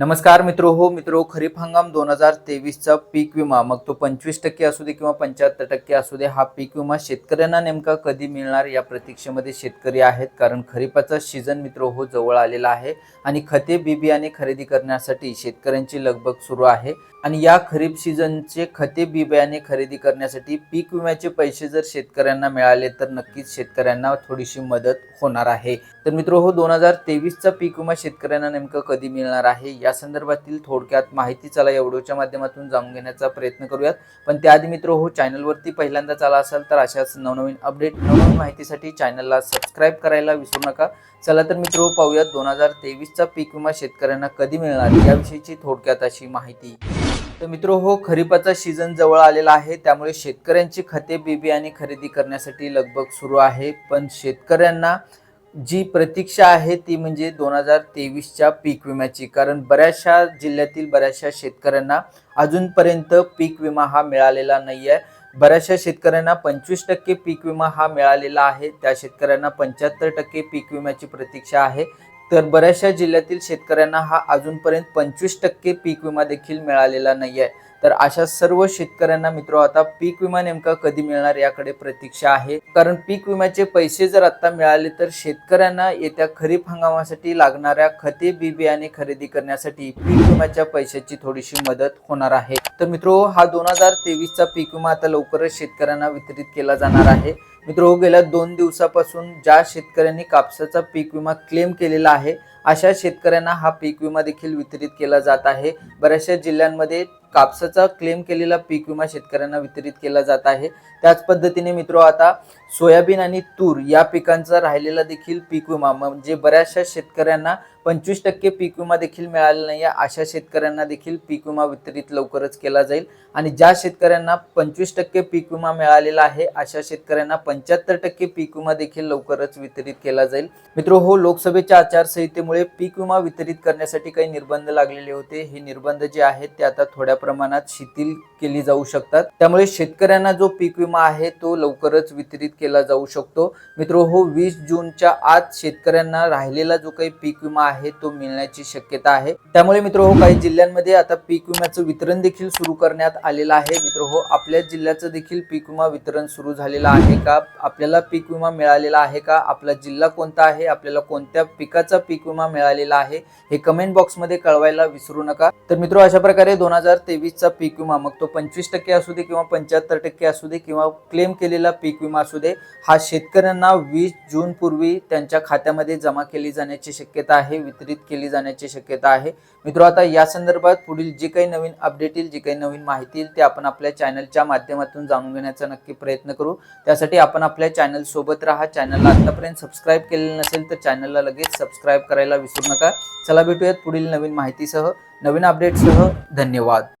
नमस्कार मित्रो हो मित्रो खरीप हंगाम दोन हजार तेवीसचा पीक विमा. मग तो पंचवीस टक्के असू दे किंवा पंच्याहत्तर टक्के असू दे हा पीक विमा शेतकऱ्यांना नेमका कधी मिळणार या प्रतीक्षेमध्ये शेतकरी आहेत. कारण खरीपाचा सीझन मित्र हो जवळ आलेला आहे आणि खते बी बियाणे खरेदी करण्यासाठी शेतकऱ्यांची लगबग सुरू आहे. आणि या खरीप सीझनचे खते बी बियाणे खरेदी करण्यासाठी पीक विम्याचे पैसे जर शेतकऱ्यांना मिळाले तर नक्कीच शेतकऱ्यांना थोडीशी मदत होणार आहे. तर मित्र हो दोन हजार तेवीसचा पीक विमा शेतकऱ्यांना नेमकं कधी मिळणार आहे या या संदर्भातील थोडक्यात माहिती चला या व्हिडिओच्या माध्यमातून जाणून घेण्याचा प्रयत्न करूयात. पण त्याआधी मित्र हो चॅनलवरती पहिल्यांदा आला असाल तर अशाच नवनवीन अपडेट नवनवीन माहितीसाठी चॅनलला सबस्क्राईब करायला विसरू नका. चला तर मित्र हो, पाहूयात दोन हजार तेवीसचा पीक विमा शेतकऱ्यांना कधी मिळणार याविषयीची थोडक्यात अशी माहिती. तर मित्र हो खरीपाचा सीझन जवळ आलेला आहे. त्यामुळे शेतकऱ्यांची खते बी बियाणे खरेदी करण्यासाठी लगबग सुरू आहे. पण शेतकऱ्यांना जी प्रतीक्षा आहे ती म्हणजे दोन हजार तेवीसच्या पीक विम्याची. कारण बऱ्याचशा जिल्ह्यातील बऱ्याचशा शेतकऱ्यांना अजूनपर्यंत पीक विमा हा मिळालेला नाही आहे बऱ्याचशा शेतकऱ्यांना पंचवीस टक्के पीक विमा हा मिळालेला आहे. त्या शेतकऱ्यांना पंच्याहत्तर टक्के पीक विम्याची प्रतीक्षा आहे. तर बऱ्याचशा जिल्ह्यातील शेतकऱ्यांना हा अजूनपर्यंत पंचवीस टक्के पीक विमा देखील मिळालेला नाही आहे तर अशा सर्व शेतकऱ्यांना मित्र आता पीक विमा नेमका कधी मिळणार याकडे प्रतीक्षा आहे. कारण पीक विम्याचे पैसे जर आता मिळाले तर शेतकऱ्यांना येत्या खरीप हंगामासाठी लागणाऱ्या खते बी बियाणे खरेदी करण्यासाठी पीक विम्याच्या पैशाची थोडीशी मदत होणार आहे. तर मित्रो हा दोन हजार तेवीसचा पीक विमा आता लवकरच शेतकऱ्यांना वितरित केला जाणार आहे. मित्र हो, गेल्या दोन दिवसापासून ज्या शेतकऱ्यांनी कापसाचा पीक विमा क्लेम केलेला आहे अशा शेतकऱ्यांना हा पीक विमा देखील वितरित केला जात आहे. बऱ्याचशा जिल्ह्यांमध्ये कापसाचा क्लेम केलेला पीक विमा शेतकऱ्यांना वितरित केला जात आहे. त्याच पद्धतीने मित्र आता सोयाबीन आणि तूर या पिकांचा राहिलेला देखील पीक विमा म्हणजे बऱ्याचशा शेतकऱ्यांना पंचवीस टक्के पीक विमा देखील मिळालेला नाही आहे अशा शेतकऱ्यांना देखील पीक विमा वितरित लवकरच केला जाईल. आणि ज्या शेतकऱ्यांना पंचवीस टक्के पीक विमा मिळालेला आहे अशा शेतकऱ्यांना पंच्याहत्तर टक्के पीक विमा देखील लवकरच वितरित केला जाईल. मित्र हो लोकसभेच्या आचारसंहितेमुळे पीक विमा वितरित करण्यासाठी काही निर्बंध लागलेले होते. हे निर्बंध जे आहेत ते आता थोड्या प्रमाणात शिथिल केली जाऊ शकतात. त्यामुळे शेतकऱ्यांना जो पीक विमा आहे तो लवकरच वितरित केला जाऊ शकतो. मित्र हो वीस जूनच्या आत शेतकऱ्यांना राहिलेला जो काही पीक विमा आहे तो मिळण्याची शक्यता आहे. त्यामुळे मित्र हो काही जिल्ह्यांमध्ये आता पीक विम्याचं वितरण देखील सुरू करण्यात आलेलं आहे. मित्र हो आपल्या जिल्ह्याचं देखील पीक विमा वितरण सुरू झालेलं आहे का? आपल्याला पीक विमा मिळालेला आहे का? आपला जिल्हा कोणता आहे? आपल्याला कोणत्या पिकाचा पीक विमा मिळालेला आहे? हे कमेंट बॉक्समध्ये कळवायला विसरू नका. तर मित्र अशा प्रकारे दोन हजार तेवीसचा पीक विमा. मग तो पंचवीस टक्के असू दे किंवा पंच्याहत्तर टक्के असू दे किंवा क्लेम केलेला पीक विमा असू दे हा शेतकऱ्यांना वीस जून पूर्वी त्यांच्या खात्यामध्ये जमा केली जाण्याची शक्यता आहे वितरित केली जाण्याची शक्यता आहे. मित्र आता या संदर्भात पुढील जे काही नवीन अपडेट येईल जी काही नवीन माहिती येईल ते आपण आपल्या चॅनलच्या माध्यमातून जाणून घेण्याचा नक्की प्रयत्न करू. त्यासाठी आपण आपल्या चॅनल सोबत राहा. चॅनलला आतापर्यंत सबस्क्राईब केलेलं नसेल तर चॅनलला लगेच सबस्क्राईब करायला विसरू नका. चला भेटूयात पुढील नवीन माहितीसह. नवीन अपडेटसह धन्यवाद.